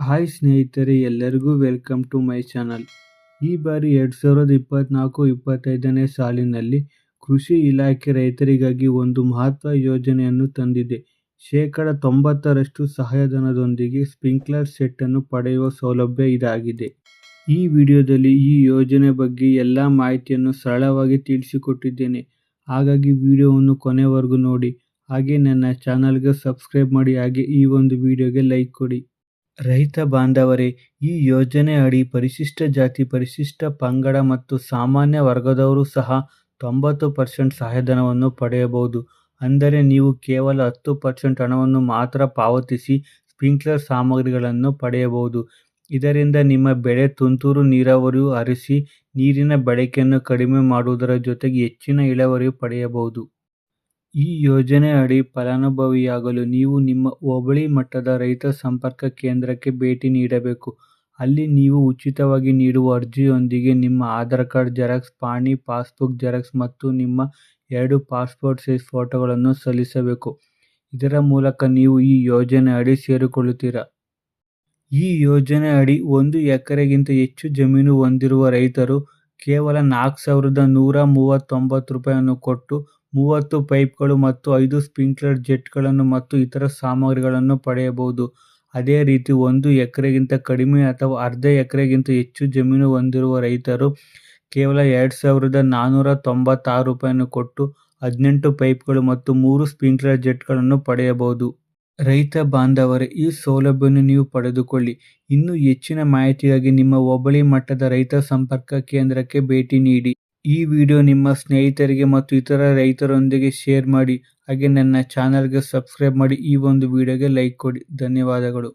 Hi ಸ್ನೇಹಿತರೆ, ಎಲ್ಲರಿಗೂ welcome to my channel ಈ ಬಾರಿ ಎರಡು ಸಾವಿರದ ಇಪ್ಪತ್ತ್ನಾಲ್ಕು ಇಪ್ಪತ್ತೈದನೇ ಸಾಲಿನಲ್ಲಿ ಕೃಷಿ ಇಲಾಖೆ ರೈತರಿಗಾಗಿ ಒಂದು ಮಹತ್ವ ಯೋಜನೆಯನ್ನು ತಂದಿದೆ. ಶೇಕಡ ತೊಂಬತ್ತರಷ್ಟು ಸಹಾಯಧನದೊಂದಿಗೆ ಸ್ಪ್ರಿಂಕ್ಲರ್ ಸೆಟ್ಟನ್ನು ಪಡೆಯುವ ಸೌಲಭ್ಯ ಇದಾಗಿದೆ. ಈ ವಿಡಿಯೋದಲ್ಲಿ ಈ ಯೋಜನೆ ಬಗ್ಗೆ ಎಲ್ಲ ಮಾಹಿತಿಯನ್ನು ಸರಳವಾಗಿ ತಿಳಿಸಿಕೊಟ್ಟಿದ್ದೇನೆ. ಹಾಗಾಗಿ ವಿಡಿಯೋವನ್ನು ಕೊನೆವರೆಗೂ ನೋಡಿ. ಹಾಗೆ ನನ್ನ ಚಾನಲ್ಗೆ ಸಬ್ಸ್ಕ್ರೈಬ್ ಮಾಡಿ. ಹಾಗೆ ಈ ಒಂದು ವಿಡಿಯೋಗೆ ಲೈಕ್ ಕೊಡಿ. ರೈತ ಬಾಂಧವರೇ, ಈ ಯೋಜನೆ ಅಡಿ ಪರಿಶಿಷ್ಟ ಜಾತಿ, ಪರಿಶಿಷ್ಟ ಪಂಗಡ ಮತ್ತು ಸಾಮಾನ್ಯ ವರ್ಗದವರು ಸಹ ತೊಂಬತ್ತು ಪರ್ಸೆಂಟ್ ಸಹಾಯಧನವನ್ನು ಪಡೆಯಬಹುದು. ಅಂದರೆ ನೀವು ಕೇವಲ ಹತ್ತು ಪರ್ಸೆಂಟ್ ಹಣವನ್ನು ಮಾತ್ರ ಪಾವತಿಸಿ ಸ್ಪ್ರಿಂಕ್ಲರ್ ಸಾಮಗ್ರಿಗಳನ್ನು ಪಡೆಯಬಹುದು. ಇದರಿಂದ ನಿಮ್ಮ ಬೆಳೆ ತುಂತುರು ನೀರಾವರಿಯು ಹರಿಸಿ ನೀರಿನ ಬಳಕೆಯನ್ನು ಕಡಿಮೆ ಮಾಡುವುದರ ಜೊತೆಗೆ ಹೆಚ್ಚಿನ ಇಳುವರಿ ಪಡೆಯಬಹುದು. ಈ ಯೋಜನೆ ಅಡಿ ಫಲಾನುಭವಿಯಾಗಲು ನೀವು ನಿಮ್ಮ ಹೋಬಳಿ ಮಟ್ಟದ ರೈತ ಸಂಪರ್ಕ ಕೇಂದ್ರಕ್ಕೆ ಭೇಟಿ ನೀಡಬೇಕು. ಅಲ್ಲಿ ನೀವು ಉಚಿತವಾಗಿ ನೀಡುವ ಅರ್ಜಿಯೊಂದಿಗೆ ನಿಮ್ಮ ಆಧಾರ್ ಕಾರ್ಡ್, ಜೆರಾಕ್ಸ್, ಪಾಣಿ, ಪಾಸ್ಬುಕ್, ಜೆರಾಕ್ಸ್ ಮತ್ತು ನಿಮ್ಮ ಎರಡು ಪಾಸ್ಪೋರ್ಟ್ ಸೈಜ್ ಫೋಟೋಗಳನ್ನು ಸಲ್ಲಿಸಬೇಕು. ಇದರ ಮೂಲಕ ನೀವು ಈ ಯೋಜನೆ ಅಡಿ ಸೇರಿಕೊಳ್ಳುತ್ತೀರಾ? ಈ ಯೋಜನೆ ಅಡಿ ಒಂದು ಎಕರೆಗಿಂತ ಹೆಚ್ಚು ಜಮೀನು ಹೊಂದಿರುವ ರೈತರು ಕೇವಲ ನಾಲ್ಕು ಸಾವಿರದ ನೂರ ಮೂವತ್ತೊಂಬತ್ತು ರೂಪಾಯಿಯನ್ನು ಕೊಟ್ಟು ಮೂವತ್ತು ಪೈಪ್ಗಳು ಮತ್ತು ಐದು ಸ್ಪ್ರಿಂಕ್ಲರ್ ಜೆಟ್ಗಳನ್ನು ಮತ್ತು ಇತರ ಸಾಮಗ್ರಿಗಳನ್ನು ಪಡೆಯಬಹುದು. ಅದೇ ರೀತಿ ಒಂದು ಎಕರೆಗಿಂತ ಕಡಿಮೆ ಅಥವಾ ಅರ್ಧ ಎಕರೆಗಿಂತ ಹೆಚ್ಚು ಜಮೀನು ಹೊಂದಿರುವ ರೈತರು ಕೇವಲ ಎರಡು ಸಾವಿರದ ನಾನ್ನೂರ ತೊಂಬತ್ತಾರು ರೂಪಾಯಿಯನ್ನು ಕೊಟ್ಟು ಹದಿನೆಂಟು ಪೈಪ್ಗಳು ಮತ್ತು ಮೂರು ಸ್ಪ್ರಿಂಕ್ಲರ್ ಜೆಟ್ಗಳನ್ನು ಪಡೆಯಬಹುದು. ರೈತ ಬಾಂಧವರೇ, ಈ ಸೌಲಭ್ಯವನ್ನು ನೀವು ಪಡೆದುಕೊಳ್ಳಿ. ಇನ್ನೂ ಹೆಚ್ಚಿನ ಮಾಹಿತಿಗಾಗಿ ನಿಮ್ಮ ಹೋಬಳಿ ಮಟ್ಟದ ರೈತ ಸಂಪರ್ಕ ಕೇಂದ್ರಕ್ಕೆ ಭೇಟಿ ನೀಡಿ. ಈ ವಿಡಿಯೋ ನಿಮ್ಮ ಸ್ನೇಹಿತರಿಗೆ ಮತ್ತು ಇತರ ರೈತರೊಂದಿಗೆ ಶೇರ್ ಮಾಡಿ, ಹಾಗೆ ನನ್ನ ಚಾನಲ್ಗೆ ಸಬ್ಸ್ಕ್ರೈಬ್ ಮಾಡಿ ಈ ಒಂದು ವಿಡಿಯೋಗೆ ಲೈಕ್ ಕೊಡಿ. ಧನ್ಯವಾದಗಳು.